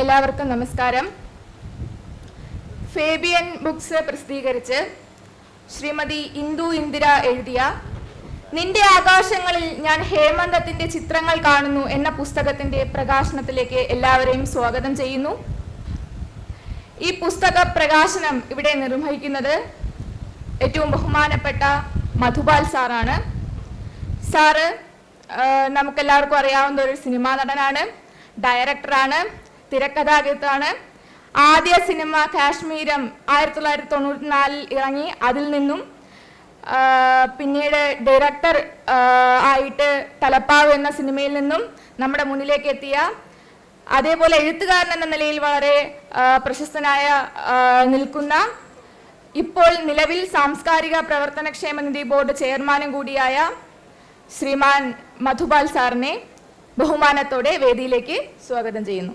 എല്ലാവർക്കും നമസ്കാരം. Fabian books പ്രസിദ്ധീകരിച്ച് ശ്രീമതി ഇന്ദു ഇന്ദിര എഴുതിയ നിന്റെ ആകാശങ്ങളിൽ ഞാൻ ഹേമന്തത്തിന്റെ ചിത്രങ്ങൾ കാണുന്നു എന്ന പുസ്തകത്തിന്റെ പ്രകാശനത്തിലേക്ക് എല്ലാവരെയും സ്വാഗതം ചെയ്യുന്നു. ഈ പുസ്തക പ്രകാശനം ഇവിടെ നിർവഹിക്കുന്നത് ഏറ്റവും ബഹുമാനപ്പെട്ട മധുപാൽ സാറാണ്. സാറ് നമുക്കെല്ലാവർക്കും അറിയാവുന്ന ഒരു സിനിമാ നടനാണ് ഡയറക്ടറാണ്. തിരക്കഥാകൃത്താണ്. ആദ്യ സിനിമ കാശ്മീരം ആയിരത്തി തൊള്ളായിരത്തി തൊണ്ണൂറ്റി നാലിൽ ഇറങ്ങി. അതിൽ നിന്നും പിന്നീട് ഡയറക്ടർ ആയിട്ട് തലപ്പാവ് എന്ന സിനിമയിൽ നിന്നും നമ്മുടെ മുന്നിലേക്ക് എത്തിയ അതേപോലെ എഴുത്തുകാരൻ എന്ന നിലയിൽ വളരെ പ്രശസ്തനായ നിൽക്കുന്ന ഇപ്പോൾ നിലവിൽ സാംസ്കാരിക പ്രവർത്തനക്ഷേമ നിധി ബോർഡ് ചെയർമാനും കൂടിയായ ശ്രീമാൻ മധുപാൽ സാറിനെ ബഹുമാനത്തോടെ വേദിയിലേക്ക് സ്വാഗതം ചെയ്യുന്നു.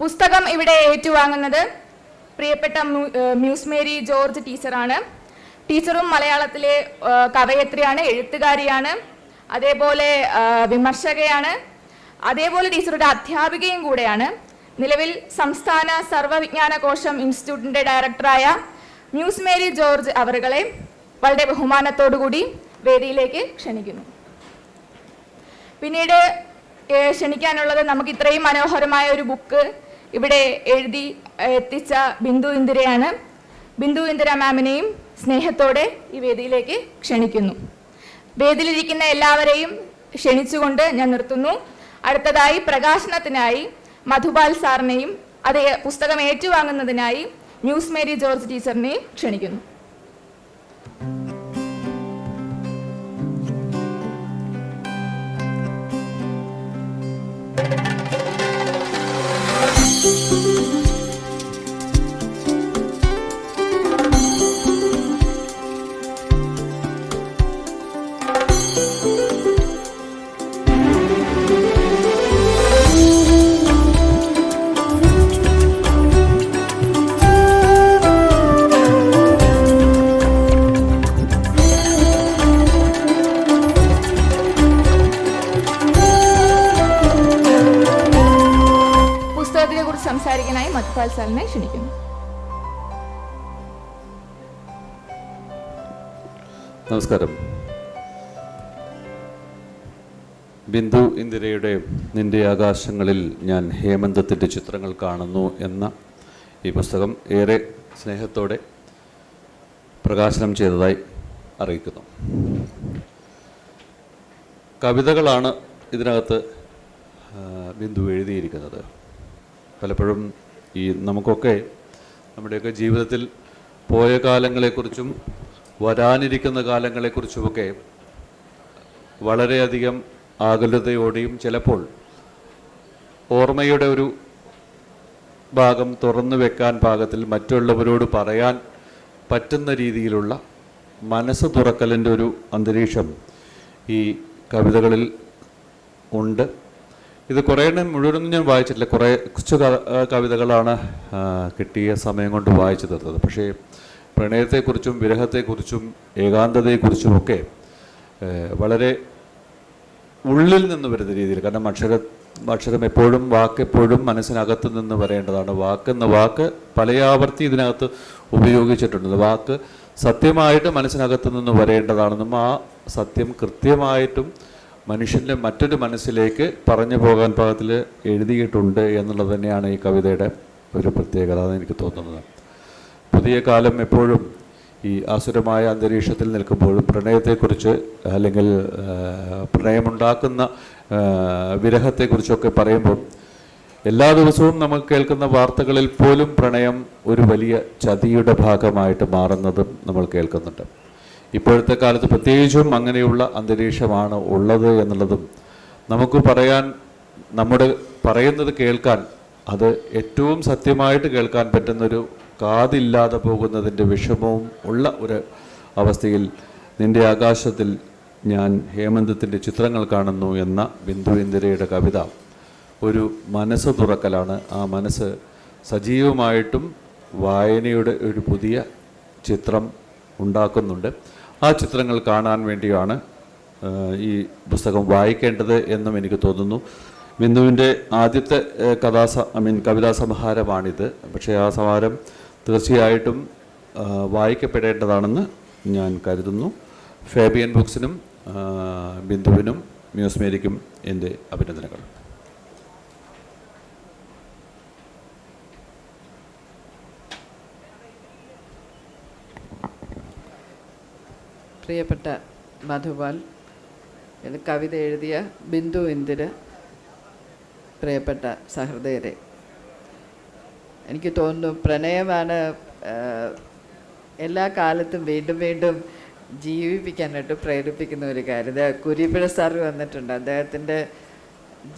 പുസ്തകം ഇവിടെ ഏറ്റുവാങ്ങുന്നത് പ്രിയപ്പെട്ട മ്യൂ- മ്യൂസ് മേരി ജോർജ് ടീച്ചറാണ്. ടീച്ചറും മലയാളത്തിലെ കവയത്രിയാണ് എഴുത്തുകാരിയാണ് അതേപോലെ വിമർശകയാണ് അതേപോലെ ടീച്ചറുടെ അധ്യാപികയും കൂടെയാണ്. നിലവിൽ സംസ്ഥാന സർവവിജ്ഞാന കോശം ഇൻസ്റ്റിറ്റ്യൂട്ടിന്റെ ഡയറക്ടറായ മ്യൂസ് മേരി ജോർജ് അവറുകളെ വളരെ ബഹുമാനത്തോടുകൂടി വേദിയിലേക്ക് ക്ഷണിക്കുന്നു. പിന്നീട് ക്ഷണിക്കാനുള്ളത് നമുക്ക് ഇത്രയും മനോഹരമായ ഒരു ബുക്ക് ഇവിടെ എഴുതി എത്തിച്ച ബിന്ദു ഇന്ദിരയാണ്. ബിന്ദു ഇന്ദിര മാമിനെയും സ്നേഹത്തോടെ ഈ വേദിയിലേക്ക് ക്ഷണിക്കുന്നു. വേദിയിലിരിക്കുന്ന എല്ലാവരെയും ക്ഷണിച്ചുകൊണ്ട് ഞാൻ നിർത്തുന്നു. അടുത്തതായി പ്രകാശനത്തിനായി മധുപാൽ സാറിനെയും അതേ പുസ്തകം ഏറ്റുവാങ്ങുന്നതിനായി ന്യൂസ് മേരി ജോർജ് ടീച്ചറിനെയും ക്ഷണിക്കുന്നു. ബിന്ദു ഇന്ദിരയുടെ നിന്റെ ആകാശങ്ങളിൽ ഞാൻ ഹേമന്തത്തിന്റെ ചിത്രങ്ങൾ കാണുന്നു എന്ന ഈ പുസ്തകം ഏറെ സ്നേഹത്തോടെ പ്രകാശനം ചെയ്തതായി അറിയിക്കുന്നു. കവിതകളാണ് ഇതിനകത്ത് ബിന്ദു എഴുതിയിരിക്കുന്നത്. പലപ്പോഴും ഈ നമുക്കൊക്കെ നമ്മുടെയൊക്കെ ജീവിതത്തിൽ പോയ കാലങ്ങളെക്കുറിച്ചും വരാനിരിക്കുന്ന കാലങ്ങളെക്കുറിച്ചുമൊക്കെ വളരെയധികം ആകുലതയോടെയും ചിലപ്പോൾ ഓർമ്മയുടെ ഒരു ഭാഗം തുറന്നു വെക്കാൻ പാകത്തിൽ മറ്റുള്ളവരോട് പറയാൻ പറ്റുന്ന രീതിയിലുള്ള മനസ്സ് തുറക്കലിന്റെ ഒരു അന്തരീക്ഷം ഈ കവിതകളിൽ ഉണ്ട്. ഇത് കുറേ മുഴുവനൊന്നും ഞാൻ വായിച്ചിട്ടില്ല. കുറേ കുറച്ച് കവിതകളാണ് കിട്ടിയ സമയം കൊണ്ട് വായിച്ചു തീർത്തത് പക്ഷേ പ്രണയത്തെക്കുറിച്ചും വിരഹത്തെക്കുറിച്ചും ഏകാന്തതയെക്കുറിച്ചുമൊക്കെ വളരെ ഉള്ളിൽ നിന്ന് വരുന്ന രീതിയിൽ. കാരണം അക്ഷര അക്ഷരം എപ്പോഴും വാക്ക് എപ്പോഴും മനസ്സിനകത്ത് നിന്ന് വരേണ്ടതാണ്. വാക്കെന്ന വാക്ക് പലയാവർത്തി ഇതിനകത്ത് ഉപയോഗിച്ചിട്ടുണ്ട്. വാക്ക് സത്യമായിട്ട് മനസ്സിനകത്ത് നിന്ന് വരേണ്ടതാണെന്നും ആ സത്യം കൃത്യമായിട്ടും മനുഷ്യന്റെ മറ്റൊരു മനസ്സിലേക്ക് പറഞ്ഞു പോകാൻ പാകത്തിൽ എഴുതിയിട്ടുണ്ട് എന്നുള്ളത് തന്നെയാണ് ഈ കവിതയുടെ ഒരു പ്രത്യേകത എന്ന് എനിക്ക് തോന്നുന്നത്. പുതിയ കാലം എപ്പോഴും ഈ ആസുരമായ അന്തരീക്ഷത്തിൽ നിൽക്കുമ്പോഴും പ്രണയത്തെക്കുറിച്ച് അല്ലെങ്കിൽ പ്രണയമുണ്ടാക്കുന്ന വിരഹത്തെക്കുറിച്ചൊക്കെ പറയുമ്പോൾ എല്ലാ ദിവസവും നമ്മൾ കേൾക്കുന്ന വാർത്തകളിൽ പോലും പ്രണയം ഒരു വലിയ ചതിയുടെ ഭാഗമായിട്ട് മാറുന്നതും നമ്മൾ കേൾക്കുന്നുണ്ട്. ഇപ്പോഴത്തെ കാലത്ത് പ്രത്യേകിച്ചും അങ്ങനെയുള്ള അന്തരീക്ഷമാണ് ഉള്ളത് എന്നുള്ളതും നമുക്ക് പറയാൻ നമ്മുടെ പറയുന്നത് കേൾക്കാൻ അത് ഏറ്റവും സത്യമായിട്ട് കേൾക്കാൻ പറ്റുന്നൊരു കാതില്ലാതെ പോകുന്നതിന്റെ വിഷമവും ഉള്ള ഒരു അവസ്ഥയിൽ നിന്റെ ആകാശത്തിൽ ഞാൻ ഹേമന്തത്തിന്റെ ചിത്രങ്ങൾ കാണുന്നു എന്ന ബിന്ദു ഇന്ദിരയുടെ കവിത ഒരു മനസ്സ് തുറക്കലാണ്. ആ മനസ്സ് സജീവമായിട്ടും വായനയുടെ ഒരു പുതിയ ചിത്രം ഉണ്ടാക്കുന്നുണ്ട്. ആ ചിത്രങ്ങൾ കാണാൻ വേണ്ടിയാണ് ഈ പുസ്തകം വായിക്കേണ്ടത് എന്നും എനിക്ക് തോന്നുന്നു. ബിന്ദുവിന്റെ ആദ്യത്തെ കഥാ ഐ മീൻ കവിതാ സമാഹാരമാണിത് പക്ഷേ ആ സമാഹാരം തീർച്ചയായിട്ടും വായിക്കപ്പെടേണ്ടതാണെന്ന് ഞാൻ കരുതുന്നു. ഫേബിയൻ ബുക്സിനും ബിന്ദുവിനും മ്യൂസ് മേരിക്കും എന്റെ അഭിനന്ദനങ്ങൾ. പ്രിയപ്പെട്ട മധുപാൽ കവിത എഴുതിയ ബിന്ദു ഇന്ദിര പ്രിയപ്പെട്ട സഹൃദയരെ എനിക്ക് തോന്നുന്നു പ്രണയമാണ് എല്ലാ കാലത്തും വീണ്ടും വീണ്ടും ജീവിപ്പിക്കാനായിട്ട് പ്രേരിപ്പിക്കുന്ന ഒരു കാര്യം. ഇത് കുരിപ്പിഴ സാർ വന്നിട്ടുണ്ട്. അദ്ദേഹത്തിന്റെ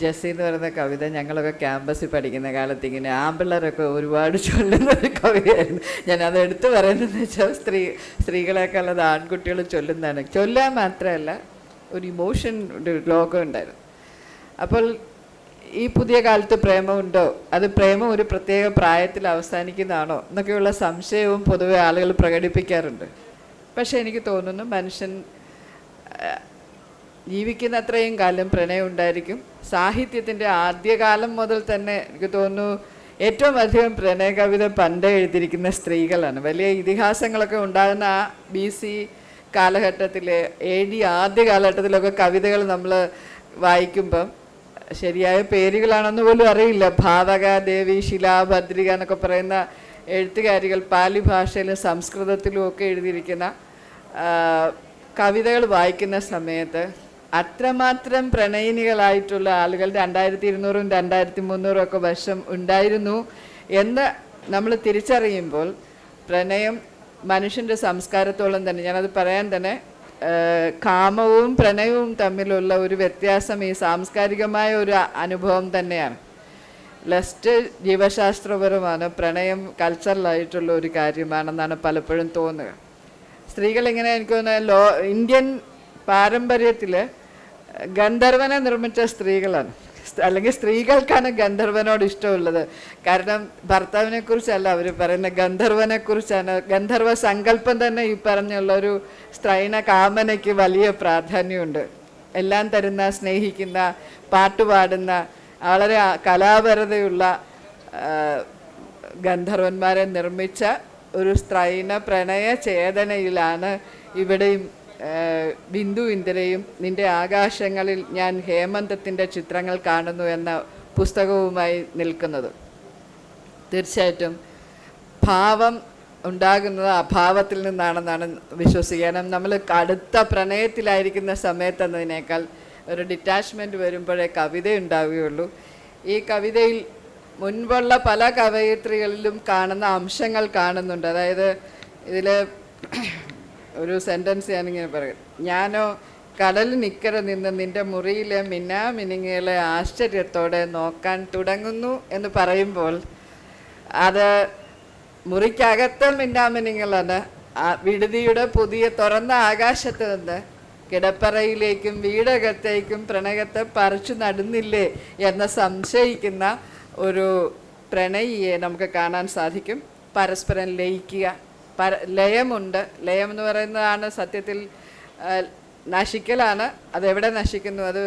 ജസ്സി എന്ന് പറയുന്ന കവിത ഞങ്ങളൊക്കെ ക്യാമ്പസിൽ പഠിക്കുന്ന കാലത്ത് ഇങ്ങനെ ആമ്പിള്ളേരൊക്കെ ഒരുപാട് ചൊല്ലുന്ന ഒരു കവിതയായിരുന്നു ഞാൻ അത് എടുത്തു പറയുന്നതെന്ന് വെച്ചാൽ സ്ത്രീ സ്ത്രീകളെക്കാൾ അത് ആൺകുട്ടികൾ ചൊല്ലുന്നതാണ്. ചൊല്ലാൻ മാത്രമല്ല ഒരു ഇമോഷൻ ഒരു ലോകം ഉണ്ടായിരുന്നു. അപ്പോൾ ഈ പുതിയ കാലത്ത് പ്രേമമുണ്ടോ? അത് പ്രേമം ഒരു പ്രത്യേക പ്രായത്തിൽ അവസാനിക്കുന്നതാണോ? എന്നൊക്കെയുള്ള സംശയവും പൊതുവെ ആളുകൾ പ്രകടിപ്പിക്കാറുണ്ട്. പക്ഷെ എനിക്ക് തോന്നുന്നു മനുഷ്യൻ ജീവിക്കുന്ന അത്രയും കാലം പ്രണയം ഉണ്ടായിരിക്കും. സാഹിത്യത്തിന്റെ ആദ്യകാലം മുതൽ തന്നെ എനിക്ക് തോന്നുന്നു ഏറ്റവും അധികം പ്രണയ കവിത പണ്ടേ എഴുതിയിരിക്കുന്ന സ്ത്രീകളാണ്. വലിയ ഇതിഹാസങ്ങളൊക്കെ ഉണ്ടാകുന്ന ആ ബി സി കാലഘട്ടത്തിൽ എ ഡി ആദ്യ കാലഘട്ടത്തിലൊക്കെ കവിതകൾ നമ്മൾ വായിക്കുമ്പം ശരിയായ പേരുകളാണെന്ന് പോലും അറിയില്ല. ഭാവക ദേവി ശിലാഭദ്രിക എന്നൊക്കെ പറയുന്ന എഴുത്തുകാരികൾ പാലി ഭാഷയിലും സംസ്കൃതത്തിലും ഒക്കെ എഴുതിയിരിക്കുന്ന കവിതകൾ വായിക്കുന്ന സമയത്ത് അത്രമാത്രം പ്രണയിനികളായിട്ടുള്ള ആളുകൾ രണ്ടായിരത്തി ഇരുന്നൂറും രണ്ടായിരത്തി മുന്നൂറും ഒക്കെ വർഷം ഉണ്ടായിരുന്നു എന്ന് നമ്മൾ തിരിച്ചറിയുമ്പോൾ പ്രണയം മനുഷ്യന്റെ സംസ്കാരത്തോളം തന്നെ ഞാനത് പറയാൻ തന്നെ കാമവും പ്രണയവും തമ്മിലുള്ള ഒരു വ്യത്യാസം ഈ സാംസ്കാരികമായ ഒരു അനുഭവം തന്നെയാണ്. ലസ്റ്റ് ജീവശാസ്ത്രപരമാണ് പ്രണയം കൾച്ചറലായിട്ടുള്ള ഒരു കാര്യമാണെന്നാണ് പലപ്പോഴും തോന്നുക. സ്ത്രീകൾ ഇങ്ങനെ എനിക്ക് തോന്നുന്നത് ലോ ഇന്ത്യൻ പാരമ്പര്യത്തിൽ ഗന്ധർവനെ നിർമ്മിച്ച സ്ത്രീകളാണ്. അല്ലെങ്കിൽ സ്ത്രീകൾക്കാണ് ഗന്ധർവനോട് ഇഷ്ടമുള്ളത്. കാരണം ഭർത്താവിനെ കുറിച്ചല്ല അവർ പറയുന്നത്. ഗന്ധർവനെ കുറിച്ചാണ് ഗന്ധർവ സങ്കല്പം തന്നെ ഈ പറഞ്ഞുള്ള ഒരു സ്ത്രൈണ കാമനയ്ക്ക് വലിയ പ്രാധാന്യമുണ്ട്. എല്ലാം തരുന്ന സ്നേഹിക്കുന്ന പാട്ടുപാടുന്ന വളരെ കലാപരതയുള്ള ഗന്ധർവന്മാരെ നിർമ്മിച്ച ഒരു സ്ത്രൈണ പ്രണയ ചേതനയിലാണ് ഇവിടെയും ബിന്ദു ഇന്ദിരയും നിന്റെ ആകാശങ്ങളിൽ ഞാൻ ഹേമന്തത്തിന്റെ ചിത്രങ്ങൾ കാണുന്നു എന്ന പുസ്തകവുമായി നിൽക്കുന്നത്. തീർച്ചയായിട്ടും ഭാവം ഉണ്ടാകുന്നത് അഭാവത്തിൽ നിന്നാണെന്നാണ് വിശ്വസിക്കണം. നമ്മൾ കടുത്ത പ്രണയത്തിലായിരിക്കുന്ന സമയത്തെന്നതിനേക്കാൾ ഒരു ഡിറ്റാച്ച്മെന്റ് വരുമ്പോഴേ കവിത ഉണ്ടാവുകയുള്ളൂ. ഈ കവിതയിൽ മുൻപുള്ള പല കവയിത്രികളിലും കാണുന്ന അംശങ്ങൾ കാണുന്നുണ്ട്. അതായത് ഇതിൽ ഒരു സെന്റൻസ് ഞാനിങ്ങനെ പറയും. ഞാനോ കടലിനിക്കരെ നിന്ന് നിന്റെ മുറിയിലെ മിന്നാമിനുങ്ങികളെ ആശ്ചര്യത്തോടെ നോക്കാൻ തുടങ്ങുന്നു എന്ന് പറയുമ്പോൾ അത് മുറിക്കകത്തെ മിന്നാമിനിങ്ങളാണ് വിടുതിയുടെ പുതിയ തുറന്ന ആകാശത്ത് നിന്ന് കിടപ്പറയിലേക്കും വീടകത്തേക്കും പ്രണയത്തെ പറിച്ചു നടുന്നില്ലേ എന്ന് സംശയിക്കുന്ന ഒരു പ്രണയിയെ നമുക്ക് കാണാൻ സാധിക്കും. പരസ്പരം ലയിക്കുക. പര ലയമുണ്ട്. ലയം എന്ന് പറയുന്നതാണ് സത്യത്തിൽ നശിക്കലാണ്. അതെവിടെ നശിക്കുന്നു? അത്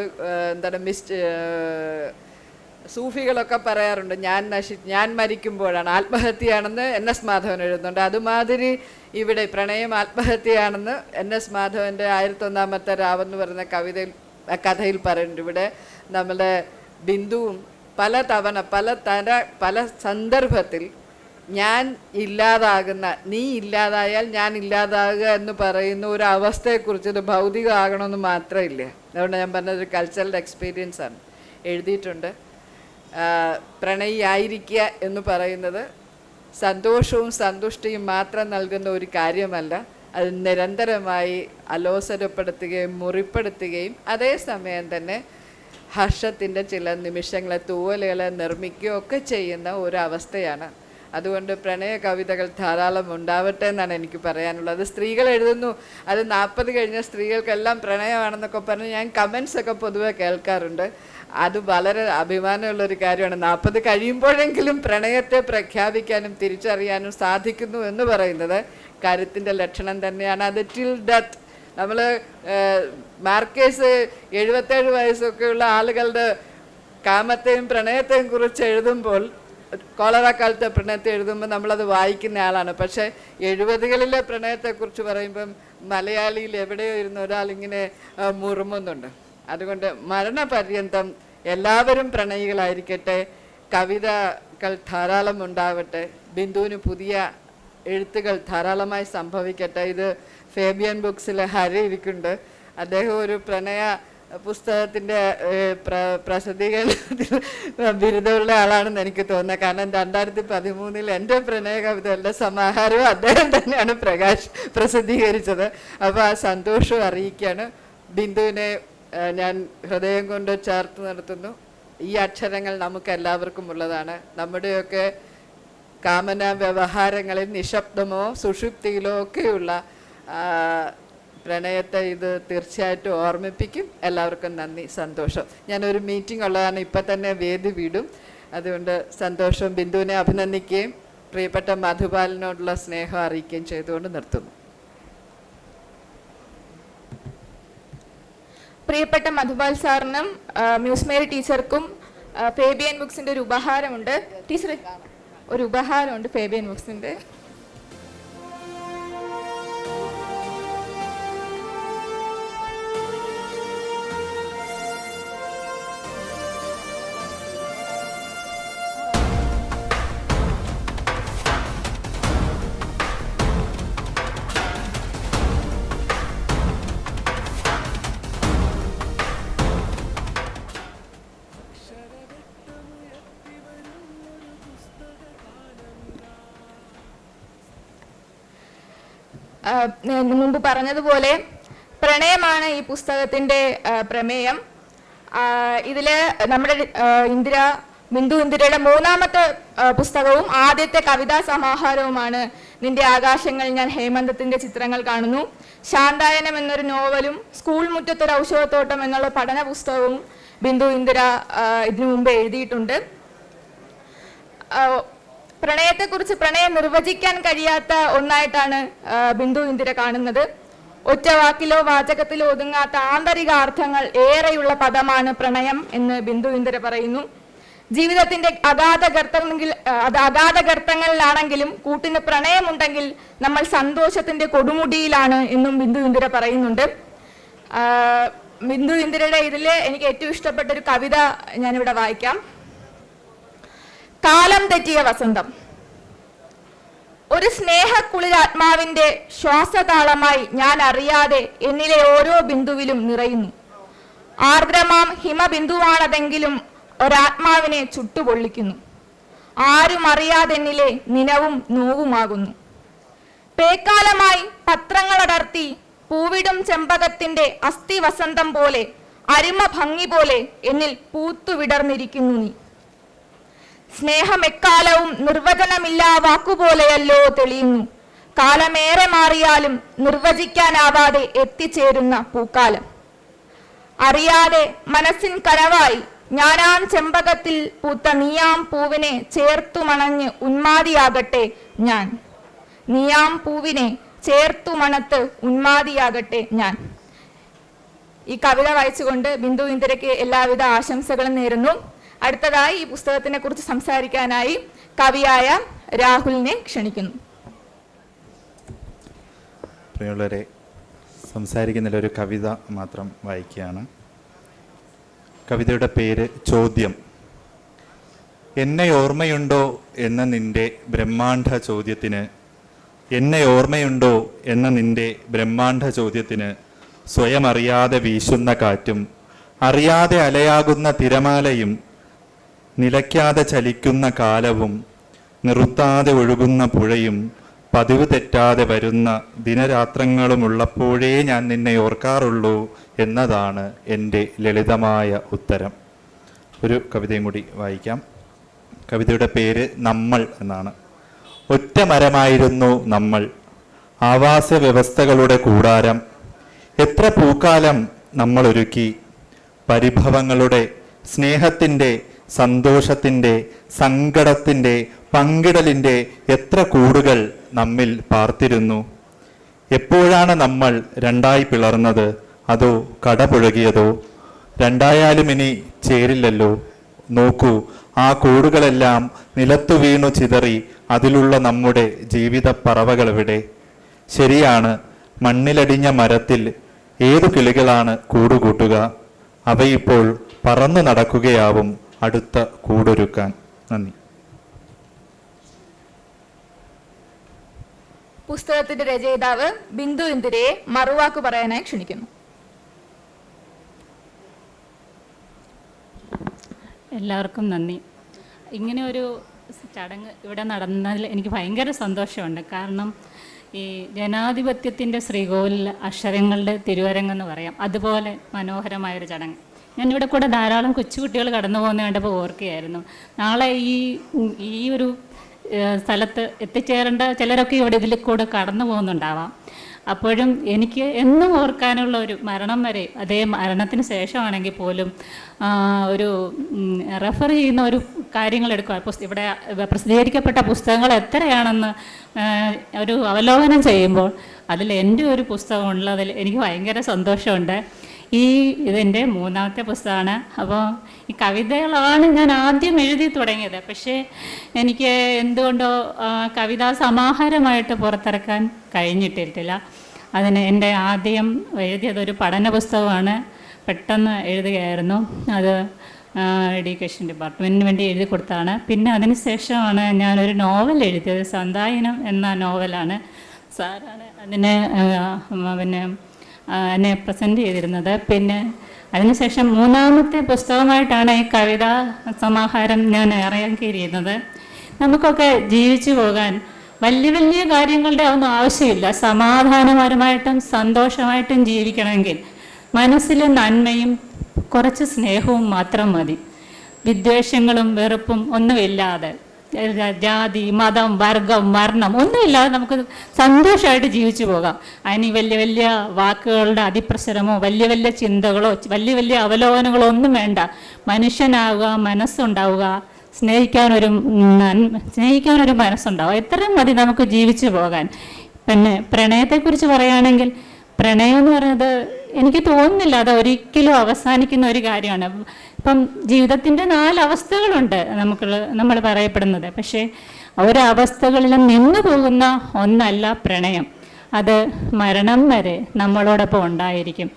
എന്താണ് മിസ്റ്റ് സൂഫികളൊക്കെ പറയാറുണ്ട് ഞാൻ നശി ഞാൻ മരിക്കുമ്പോഴാണ് ആത്മഹത്യയാണെന്ന് എൻ എസ് മാധവൻ എഴുതുന്നുണ്ട്. അതുമാതിരി ഇവിടെ പ്രണയം ആത്മഹത്യയാണെന്ന് എൻ എസ് മാധവന്റെ ആയിരത്തൊന്നാമത്തെ രാവെന്ന് പറയുന്ന കവിതയിൽ കഥയിൽ പറയുന്നുണ്ട്. ഇവിടെ നമ്മുടെ ബിന്ദുവും പല തവണ പല തര പല സന്ദർഭത്തിൽ ഞാൻ ഇല്ലാതാകുന്ന നീ ഇല്ലാതായാൽ ഞാൻ ഇല്ലാതാകുക എന്ന് പറയുന്ന ഒരു അവസ്ഥയെക്കുറിച്ച് ഇത് ഭൗതികമാകണമെന്ന് മാത്രമില്ല. അതുകൊണ്ട് ഞാൻ പറഞ്ഞൊരു കൾച്ചറൽ എക്സ്പീരിയൻസ് ആണ്. എഴുതിയിട്ടുണ്ട്. പ്രണയി പ്രണയിയായിരിക്കുക എന്ന് പറയുന്നത് സന്തോഷവും സന്തുഷ്ടിയും മാത്രം നൽകുന്ന ഒരു കാര്യമല്ല. അത് നിരന്തരമായി അലോസരപ്പെടുത്തുകയും മുറിപ്പെടുത്തുകയും അതേസമയം തന്നെ ഹർഷത്തിന്റെ ചില നിമിഷങ്ങളെ തൂവലുകളെ നിർമ്മിക്കുകയൊക്കെ ചെയ്യുന്ന ഒരു അവസ്ഥയാണ് അതുകൊണ്ട് പ്രണയ കവിതകൾ ധാരാളം ഉണ്ടാവട്ടെ എന്നാണ് എനിക്ക് പറയാനുള്ളത്. സ്ത്രീകൾ എഴുതുന്നു. അത് നാൽപ്പത് കഴിഞ്ഞ സ്ത്രീകൾക്കെല്ലാം പ്രണയമാണെന്നൊക്കെ പറഞ്ഞ് ഞാൻ കമൻസ് ഒക്കെ പൊതുവെ കേൾക്കാറുണ്ട്. അത് വളരെ അഭിമാനമുള്ള ഒരു കാര്യമാണ്. നാൽപ്പത് കഴിയുമ്പോഴെങ്കിലും പ്രണയത്തെ പ്രഖ്യാപിക്കാനും തിരിച്ചറിയാനും സാധിക്കുന്നു എന്ന് പറയുന്നത് കരുത്തിന്റെ ലക്ഷണം തന്നെയാണ്. അത് ടിൽ ഡെത്ത് നമ്മൾ മാർക്കേസ് എഴുപത്തേഴ് വയസ്സൊക്കെയുള്ള ആളുകളുടെ കാമത്തെയും പ്രണയത്തെയും കുറിച്ച് എഴുതുമ്പോൾ കോളറ കാലത്തെ പ്രണയത്തെ എഴുതുമ്പോൾ നമ്മളത് വായിക്കുന്ന ആളാണ്. പക്ഷേ എഴുപതുകളിലെ പ്രണയത്തെക്കുറിച്ച് പറയുമ്പം മലയാളിയിൽ എവിടെയോ ഇരുന്ന് ഒരാളിങ്ങനെ മുറുമുന്നുണ്ട്. അതുകൊണ്ട് മരണപര്യന്തം എല്ലാവരും പ്രണയികളായിരിക്കട്ടെ. കവിതകൾ ധാരാളം ഉണ്ടാവട്ടെ. ബിന്ദുവിന് പുതിയ എഴുത്തുകൾ ധാരാളമായി സംഭവിക്കട്ടെ. ഇത് ഫേബിയൻ ബുക്സിൽ ഹരി ഇരിക്കുന്നുണ്ട്. അദ്ദേഹം ഒരു പ്രണയ പുസ്തകത്തിന്റെ പ്രസിദ്ധീകരണത്തിൽ ബിരുദമുള്ള ആളാണെന്ന് എനിക്ക് തോന്നുന്നത്. കാരണം രണ്ടായിരത്തി പതിമൂന്നിൽ എന്റെ പ്രണയ കവിതകളുടെ സമാഹാരവും അദ്ദേഹം തന്നെയാണ് പ്രകാശ് പ്രസിദ്ധീകരിച്ചത്. അപ്പോൾ ആ സന്തോഷം അറിയിക്കുകയാണ്. ബിന്ദുവിനെ ഞാൻ ഹൃദയം കൊണ്ട് ചേർത്ത് നിർത്തുന്നു. ഈ അക്ഷരങ്ങൾ നമുക്ക് എല്ലാവർക്കും ഉള്ളതാണ്. നമ്മുടെയൊക്കെ കാമന വ്യവഹാരങ്ങളിൽ നിശബ്ദമോ സുഷുപ്തിയിലോ ഒക്കെയുള്ള പ്രണയത്തെ ഇത് തീർച്ചയായിട്ടും ഓർമ്മിപ്പിക്കും. എല്ലാവർക്കും നന്ദി സന്തോഷം. ഞാനൊരു മീറ്റിംഗ് ഉള്ളതാണ് ഇപ്പം തന്നെ വേദി വിടും. അതുകൊണ്ട് സന്തോഷം. ബിന്ദുവിനെ അഭിനന്ദിക്കുകയും പ്രിയപ്പെട്ട മധുപാലിനോടുള്ള സ്നേഹം അറിയിക്കുകയും ചെയ്തുകൊണ്ട് നിർത്തുന്നു. പ്രിയപ്പെട്ട മധുപാൽ സാറിനും മ്യൂസ്മേരി ടീച്ചർക്കും ഫേബിയൻ ബുക്സിന്റെ ഒരു ഉപഹാരമുണ്ട്. ടീച്ചർ ഒരു ഉപഹാരമുണ്ട് ഫേബിയൻ ബുക്സിന്റെ. മുമ്പ് പറഞ്ഞതുപോലെ പ്രണയമാണ് ഈ പുസ്തകത്തിന്റെ പ്രമേയം. ഇതിൽ നമ്മുടെ ഇന്ദിര ബിന്ദു ഇന്ദിരയുടെ മൂന്നാമത്തെ പുസ്തകവും ആദ്യത്തെ കവിതാ സമാഹാരവുമാണ് നിന്റെ ആകാശങ്ങൾ ഞാൻ ഹേമന്തത്തിന്റെ ചിത്രങ്ങൾ കാണുന്നു. ശാന്തായനം എന്നൊരു നോവലും സ്കൂൾ മുറ്റത്തൊരു ഔഷധത്തോട്ടം എന്നുള്ള പഠന പുസ്തകവും ബിന്ദു ഇന്ദിര ഇതിനു മുമ്പ് എഴുതിയിട്ടുണ്ട്. പ്രണയത്തെക്കുറിച്ച് പ്രണയം നിർവചിക്കാൻ കഴിയാത്ത ഒന്നായിട്ടാണ് ബിന്ദു ഇന്ദിര കാണുന്നത്. ഒറ്റ വാക്കിലോ വാചകത്തിലോ ഒതുങ്ങാത്ത ആന്തരിക അർത്ഥങ്ങൾ ഏറെയുള്ള പദമാണ് പ്രണയം എന്ന് ബിന്ദു ഇന്ദിര പറയുന്നു. ജീവിതത്തിന്റെ അഗാധ ഗർത്തമെങ്കിൽ അഗാധ ഗർത്തങ്ങളിലാണെങ്കിലും കൂട്ടിന് പ്രണയമുണ്ടെങ്കിൽ നമ്മൾ സന്തോഷത്തിന്റെ കൊടുമുടിയിലാണ് എന്നും ബിന്ദു ഇന്ദിര പറയുന്നുണ്ട്. ബിന്ദു ഇന്ദിരയുടെ ഇതിൽ എനിക്ക് ഏറ്റവും ഇഷ്ടപ്പെട്ട ഒരു കവിത ഞാനിവിടെ വായിക്കാം. കാലം തെറ്റിയ വസന്തം. ഒരു സ്നേഹക്കുളിരാത്മാവിന്റെ ശ്വാസതാളമായി ഞാൻ അറിയാതെ എന്നിലെ ഓരോ ബിന്ദുവിലും നിറയുന്നു. ആർദ്രമാം ഹിമബിന്ദുവാണതെങ്കിലും ഒരാത്മാവിനെ ചുട്ടുപൊള്ളിക്കുന്നു. ആരും അറിയാതെ എന്നിലെ നിനവും നോവുമാകുന്നു. പേക്കാലമായി പത്രങ്ങളടർത്തി പൂവിടും ചെമ്പകത്തിന്റെ അസ്ഥി വസന്തം പോലെ അരുമ ഭംഗി പോലെ എന്നിൽ പൂത്തുവിടർന്നിരിക്കുന്നു നീ. സ്നേഹം എക്കാലവും നിർവചനമില്ലാ വാക്കുപോലെയല്ലോ തെളിയുന്നു. കാലമേറെ മാറിയാലും നിർവചിക്കാനാവാതെ എത്തിച്ചേരുന്ന പൂക്കാലം. അറിയാതെ മനസ്സിൻ കനവായി ഞാനാം ചെമ്പകത്തിൽ പൂത്ത നീയാം പൂവിനെ ചേർത്തു മണഞ്ഞ് ഉന്മാതിയാകട്ടെ ഞാൻ. നീയാം പൂവിനെ ചേർത്തു മണത്ത് ഉന്മാതിയാകട്ടെ ഞാൻ. ഈ കവിത വായിച്ചുകൊണ്ട് ബിന്ദു ഇന്ദിരയ്ക്ക് എല്ലാവിധ ആശംസകളും നേരുന്നു. അടുത്തതായി ഈ പുസ്തകത്തിനെ കുറിച്ച് സംസാരിക്കാനായി കവിയായ രാഹുലിനെ ക്ഷണിക്കുന്നു. പ്രിയമുള്ളവരെ സംസാരിക്കുന്നതിൽ ഒരു കവിത മാത്രം വായിക്കുകയാണ്. കവിതയുടെ പേര് ചോദ്യം. എന്നെ ഓർമ്മയുണ്ടോ എന്ന നിന്റെ ബ്രഹ്മാണ്ഡ ചോദ്യത്തിന്? എന്നെ ഓർമ്മയുണ്ടോ എന്ന നിന്റെ ബ്രഹ്മാണ്ഡ ചോദ്യത്തിന്? സ്വയം അറിയാതെ വീശുന്ന കാറ്റും അറിയാതെ അലയാകുന്ന തിരമാലയും നിലയ്ക്കാതെ ചലിക്കുന്ന കാലവും നിർത്താതെ ഒഴുകുന്ന പുഴയും പതിവ് തെറ്റാതെ വരുന്ന ദിനരാത്രങ്ങളുമുള്ളപ്പോഴേ ഞാൻ നിന്നെ ഓർക്കാറുള്ളൂ എന്നതാണ് എന്റെ ലളിതമായ ഉത്തരം. ഒരു കവിതയും കൂടി വായിക്കാം. കവിതയുടെ പേര് നമ്മൾ എന്നാണ്. ഒറ്റ മരമായിരുന്നു നമ്മൾ. ആവാസ വ്യവസ്ഥകളുടെ കൂടാരം. എത്ര പൂക്കാലം നമ്മൾ ഒരുക്കി പരിഭവങ്ങളുടെ സ്നേഹത്തിന്റെ സന്തോഷത്തിന്റെ സങ്കടത്തിന്റെ പങ്കിടലിന്റെ എത്ര കൂടുകൾ നമ്മിൽ പാർത്തിരുന്നു. എപ്പോഴാണ് നമ്മൾ രണ്ടായി പിളർന്നത്? അതോ കടപുഴകിയതോ? രണ്ടായാലും ഇനി ചേരില്ലല്ലോ. നോക്കൂ ആ കൂടുകളെല്ലാം നിലത്തു വീണു ചിതറി അതിലുള്ള നമ്മുടെ ജീവിത പറവകൾ പറവകളെവിടെ ശരിയാണ് മണ്ണിലടിഞ്ഞ മരത്തിൽ ഏതു കിളികളാണ് കൂടുകൂട്ടുക? അവയിപ്പോൾ പറന്നു നടക്കുകയാവും. അടുത്ത കൂടൊരുക്കാൻ. നന്ദി. പുസ്തകത്തിന്റെ രചയിതാവ് ബിന്ദു ഇന്ദിരയെ മറുവാക്ക് പറയാനായി ക്ഷണിക്കുന്നു. എല്ലാവർക്കും നന്ദി. ഇങ്ങനെ ഒരു ചടങ്ങ് ഇവിടെ നടന്നതിൽ എനിക്ക് ഭയങ്കര സന്തോഷമുണ്ട്. കാരണം ഈ ജനാധിപത്യത്തിന്റെ ശ്രീകോവിൽ അക്ഷരങ്ങളുടെ തിരുവരങ്ങെന്ന് പറയാം. അതുപോലെ മനോഹരമായൊരു ചടങ്ങ്. ഞാനിവിടെ കൂടെ ധാരാളം കൊച്ചുകുട്ടികൾ കടന്നു പോകുന്ന കണ്ടപ്പോൾ ഓർക്കുകയായിരുന്നു. നാളെ ഈ ഈ ഒരു സ്ഥലത്ത് എത്തിച്ചേരേണ്ട ചിലരൊക്കെ ഇവിടെ ഇതിൽ കൂടെ കടന്നു പോകുന്നുണ്ടാവാം. അപ്പോഴും എനിക്ക് എന്നും ഓർക്കാനുള്ള ഒരു മരണം വരെ അതേ മരണത്തിന് ശേഷമാണെങ്കിൽ പോലും ഒരു റെഫർ ചെയ്യുന്ന ഒരു കാര്യങ്ങൾ എടുക്കുക. ഇവിടെ പ്രസിദ്ധീകരിക്കപ്പെട്ട പുസ്തകങ്ങൾ എത്രയാണെന്ന് ഒരു അവലോകനം ചെയ്യുമ്പോൾ അതിൽ എന്റെ ഒരു പുസ്തകം ഉള്ളതിൽ എനിക്ക് ഭയങ്കര സന്തോഷമുണ്ട്. ഈ ഇതിന്റെ മൂന്നാമത്തെ പുസ്തകമാണ്. അപ്പോൾ ഈ കവിതകളാണ് ഞാൻ ആദ്യം എഴുതി തുടങ്ങിയത്. പക്ഷേ എനിക്ക് എന്തുകൊണ്ടോ കവിതാ സമാഹാരമായിട്ട് പുറത്തിറക്കാൻ കഴിഞ്ഞിട്ടില്ല. അതിന് എന്റെ ആദ്യം എഴുതിയത് ഒരു പഠന പുസ്തകമാണ്. പെട്ടെന്ന് എഴുതുകയായിരുന്നു. അത് എഡ്യൂക്കേഷൻ ഡിപ്പാർട്ട്മെന്റിന് വേണ്ടി എഴുതി കൊടുത്തതാണ്. പിന്നെ അതിന് ശേഷമാണ് ഞാനൊരു നോവൽ എഴുതിയത്. സന്തായനം എന്ന നോവലാണ്. സാറാണ് അതിന് പിന്നെ എന്നെ പ്രസന്റ് ചെയ്തിരുന്നത്. പിന്നെ അതിനുശേഷം മൂന്നാമത്തെ പുസ്തകമായിട്ടാണ് ഈ കവിതാ സമാഹാരം ഞാൻ ഇറങ്ങിയിരിക്കുന്നത് നമുക്കൊക്കെ ജീവിച്ചു പോകാൻ വലിയ വലിയ കാര്യങ്ങളുടെ ഒന്നും ആവശ്യമില്ല. സമാധാനപരമായിട്ടും സന്തോഷമായിട്ടും ജീവിക്കണമെങ്കിൽ മനസ്സിലെ നന്മയും കുറച്ച് സ്നേഹവും മാത്രം മതി. വിദ്വേഷങ്ങളും വെറുപ്പും ഒന്നുമില്ലാതെ. ജാതി മതം വർഗം വർണം ഒന്നുമില്ലാതെ നമുക്ക് സന്തോഷമായിട്ട് ജീവിച്ചു പോകാം. അതിന് വലിയ വലിയ വാക്കുകളുടെ അതിപ്രസരമോ വലിയ വലിയ ചിന്തകളോ വലിയ വലിയ അവലോകനങ്ങളോ ഒന്നും വേണ്ട. മനുഷ്യനാവുക മനസ്സുണ്ടാവുക സ്നേഹിക്കാനൊരു സ്നേഹിക്കാനൊരു മനസ്സുണ്ടാവുക. ഇത്രയും മതി നമുക്ക് ജീവിച്ചു പോകാൻ. പിന്നെ പ്രണയത്തെക്കുറിച്ച് പറയുകയാണെങ്കിൽ പ്രണയം എന്ന് പറയുന്നത് എനിക്ക് തോന്നുന്നില്ല. അത് ഒരിക്കലും അവസാനിക്കുന്ന ഒരു കാര്യമാണ്. ഇപ്പം ജീവിതത്തിന്റെ നാലവസ്ഥകളുണ്ട് നമുക്ക് നമ്മൾ പറയപ്പെടുന്നത്. പക്ഷേ ഒരവസ്ഥകളിലും നിന്നു പോകുന്ന ഒന്നല്ല പ്രണയം. അത് മരണം വരെ നമ്മളോടൊപ്പം ഉണ്ടായിരിക്കും.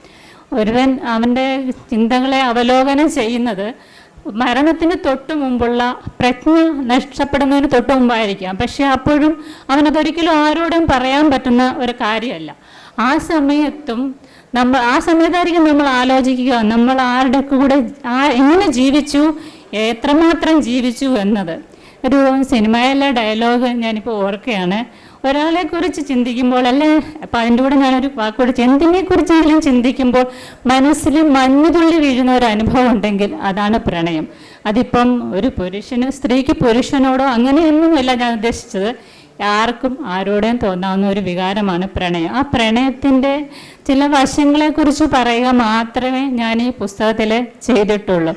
ഒരുവൻ അവന്റെ ചിന്തകളെ അവലോകനം ചെയ്യുന്നത് മരണത്തിന് തൊട്ട് മുമ്പുള്ള പ്രജ്ഞ നഷ്ടപ്പെടുന്നതിന് തൊട്ട് മുമ്പായിരിക്കാം. പക്ഷെ അപ്പോഴും അവനതൊരിക്കലും ആരോടും പറയാൻ പറ്റുന്ന ഒരു കാര്യമല്ല. ആ സമയത്തും നമ്മൾ ആ സമയത്തായിരിക്കും നമ്മൾ ആലോചിക്കുക നമ്മൾ ആരുടെ കൂടെ ആ എങ്ങനെ ജീവിച്ചു എത്രമാത്രം ജീവിച്ചു എന്നത്. ഒരു സിനിമയിലെ ഡയലോഗ് ഞാനിപ്പോൾ ഓർക്കുകയാണ്. ഒരാളെ കുറിച്ച് ചിന്തിക്കുമ്പോൾ അല്ലെ അപ്പം അതിന്റെ കൂടെ ഞാനൊരു വാക്കോട് എന്തിനെ കുറിച്ചെങ്കിലും ചിന്തിക്കുമ്പോൾ മനസ്സിൽ മഞ്ഞുതുള്ളി വീഴുന്ന ഒരു അനുഭവം ഉണ്ടെങ്കിൽ അതാണ് പ്രണയം. അതിപ്പം ഒരു പുരുഷന് സ്ത്രീക്ക് പുരുഷനോടോ അങ്ങനെയൊന്നുമല്ല ഞാൻ ഉദ്ദേശിച്ചത്. ആർക്കും ആരോടെയും തോന്നാവുന്ന ഒരു വികാരമാണ് പ്രണയം. ആ പ്രണയത്തിന്റെ ചില വശങ്ങളെക്കുറിച്ച് പറയുക മാത്രമേ ഞാൻ ഈ പുസ്തകത്തിൽ ചെയ്തിട്ടുള്ളൂ.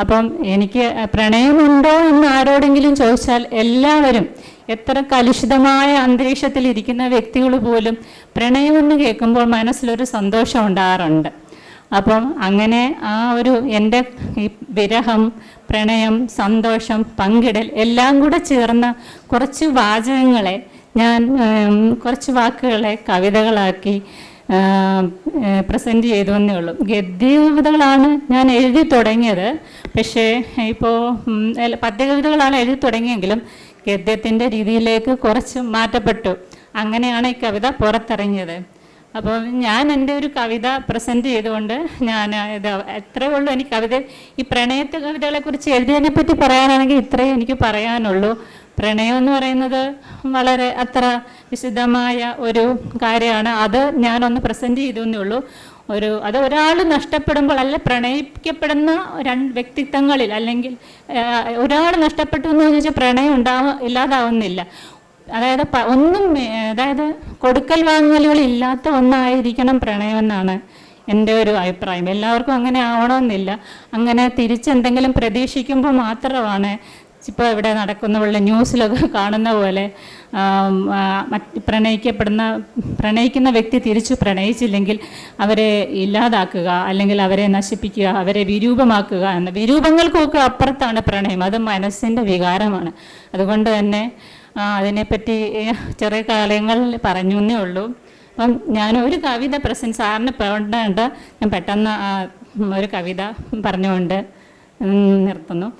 അപ്പം എനിക്ക് പ്രണയമുണ്ടോ എന്ന് ആരോടെങ്കിലും ചോദിച്ചാൽ എല്ലാവരും എത്ര കലുഷിതമായ അന്തരീക്ഷത്തിൽ ഇരിക്കുന്ന വ്യക്തികൾ പോലും പ്രണയമെന്ന് കേൾക്കുമ്പോൾ മനസ്സിലൊരു സന്തോഷം ഉണ്ടാകാറുണ്ട്. അപ്പം അങ്ങനെ ആ ഒരു എന്റെ വിരഹം പ്രണയം സന്തോഷം പങ്കിടൽ എല്ലാം കൂടെ ചേർന്ന കുറച്ച് വാചകങ്ങളെ ഞാൻ കുറച്ച് വാക്കുകളെ കവിതകളാക്കി പ്രസന്റ് ചെയ്തു എന്നേ ഉള്ളൂ. ഗദ്യകവിതകളാണ് ഞാൻ എഴുതി തുടങ്ങിയത്. പക്ഷേ ഇപ്പോൾ പദ്യകവിതകളാണ് എഴുതി തുടങ്ങിയെങ്കിലും ഗദ്യത്തിന്റെ രീതിയിലേക്ക് കുറച്ച് മാറ്റപ്പെട്ടു. അങ്ങനെയാണ് ഈ കവിത പുറത്തിറങ്ങിയത്. അപ്പോൾ ഞാൻ എന്റെ ഒരു കവിത പ്രസന്റ് ചെയ്തുകൊണ്ട് ഞാൻ ഇത് എത്രയേ ഉള്ളൂ എനിക്ക് കവിത ഈ പ്രണയത്തെ കവിതകളെ കുറിച്ച് എഴുതിയതിനെ പറ്റി പറയാനാണെങ്കിൽ ഇത്രയേ എനിക്ക് പറയാനുള്ളൂ. പ്രണയം എന്ന് പറയുന്നത് വളരെ അത്ര വിശദമായ ഒരു കാര്യമാണ്. അത് ഞാനൊന്ന് പ്രസന്റ് ചെയ്തു എന്നേ ഉള്ളൂ. ഒരു അത് ഒരാൾ നഷ്ടപ്പെടുമ്പോൾ അല്ല പ്രണയിക്കപ്പെടുന്ന രണ്ട് വ്യക്തിത്വങ്ങളിൽ അല്ലെങ്കിൽ ഒരാൾ നഷ്ടപ്പെട്ടു എന്ന് ചോദിച്ചാൽ പ്രണയം ഉണ്ടാവ ഇല്ലാതാവുന്നില്ല. അതായത് ഒന്നും അതായത് കൊടുക്കൽ വാങ്ങലുകൾ ഇല്ലാത്ത ഒന്നായിരിക്കണം പ്രണയം എന്നാണ് എന്റെ ഒരു അഭിപ്രായം. എല്ലാവർക്കും അങ്ങനെ ആവണമെന്നില്ല. അങ്ങനെ തിരിച്ചെന്തെങ്കിലും പ്രതീക്ഷിക്കുമ്പോൾ മാത്രമാണ് ഇപ്പോൾ ഇവിടെ നടക്കുന്ന പോലെ ന്യൂസിലൊക്കെ കാണുന്ന പോലെ പ്രണയിക്കപ്പെടുന്ന പ്രണയിക്കുന്ന വ്യക്തി തിരിച്ചു പ്രണയിച്ചില്ലെങ്കിൽ അവരെ ഇല്ലാതാക്കുക അല്ലെങ്കിൽ അവരെ നശിപ്പിക്കുക അവരെ വിരൂപമാക്കുക എന്ന വിരൂപങ്ങൾക്കൊക്കെ അപ്പുറത്താണ് പ്രണയം. അത് മനസ്സിന്റെ വികാരമാണ്. അതുകൊണ്ട് തന്നെ അതിനെപ്പറ്റി ചെറിയ കാലങ്ങളിൽ പറഞ്ഞു എന്നേ ഉള്ളൂ. അപ്പം ഞാൻ ഒരു കവിത പ്രസന്റ് സാറിന് വേണ്ട ഞാൻ പെട്ടെന്ന് ഒരു കവിത പറഞ്ഞുകൊണ്ട് നിർത്തുന്നു.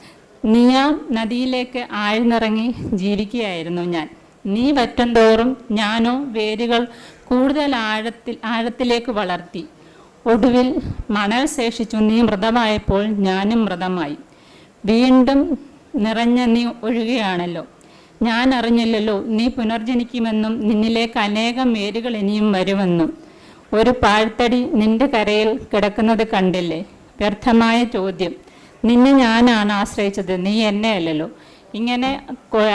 നീയാ നദിയിലേക്ക് ആഴ്ന്നിറങ്ങി ജീവിക്കുകയായിരുന്നു ഞാൻ. നീ വറ്റുംതോറും ഞാനോ വേരുകൾ കൂടുതൽ ആഴത്തിൽ ആഴത്തിലേക്ക് വളർത്തി. ഒടുവിൽ മണൽ ശേഷിച്ചു നീ മൃതമായപ്പോൾ ഞാനും മൃതമായി വീണ്ടും നിറഞ്ഞ നീ ഒഴുകുകയാണല്ലോ. ഞാൻ അറിഞ്ഞില്ലല്ലോ നീ പുനർജനിക്കുമെന്നും നിന്നിലേക്ക് അനേകം വേരുകൾ ഇനിയും വരുമെന്നും. ഒരു പാഴ്ത്തടി നിന്റെ കരയിൽ കിടക്കുന്നത് കണ്ടില്ലേ? വ്യർത്ഥമായ ചോദ്യം. നിന്നെ ഞാനാണ് ആശ്രയിച്ചത് നീ എന്നെ അല്ലല്ലോ ഇങ്ങനെ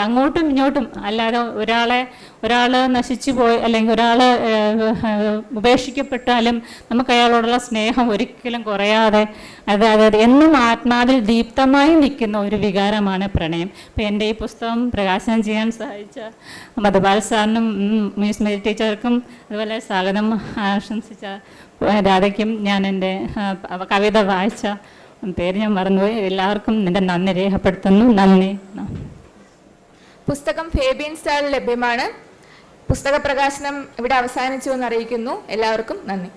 അങ്ങോട്ടും ഇങ്ങോട്ടും അല്ലാതെ ഒരാളെ ഒരാൾ നശിച്ചു പോയി അല്ലെങ്കിൽ ഒരാൾ ഉപേക്ഷിക്കപ്പെട്ടാലും നമുക്ക് അയാളോടുള്ള സ്നേഹം ഒരിക്കലും കുറയാതെ അതായത് എന്നും ആത്മാവിൽ ദീപ്തമായി നിൽക്കുന്ന ഒരു വികാരമാണ് പ്രണയം. ഇപ്പം എന്റെ ഈ പുസ്തകം പ്രകാശനം ചെയ്യാൻ സഹായിച്ച മധുപാൽ സാറിനും മിസ് മേരി ടീച്ചർക്കും അതുപോലെ സ്വാഗതം ആശംസിച്ച രാധയ്ക്കും ഞാൻ എന്റെ കവിത വായിച്ച പേര് ഞാൻ മറന്നുപോയി. എല്ലാവർക്കും നിന്റെ നന്ദി രേഖപ്പെടുത്തുന്നു. നന്ദി. പുസ്തകം ഫേബിയൻ സ്റ്റാൾ ലഭ്യമാണ്. പുസ്തക പ്രകാശനം ഇവിടെ അവസാനിച്ചു എന്ന് അറിയിക്കുന്നു. എല്ലാവർക്കും നന്ദി.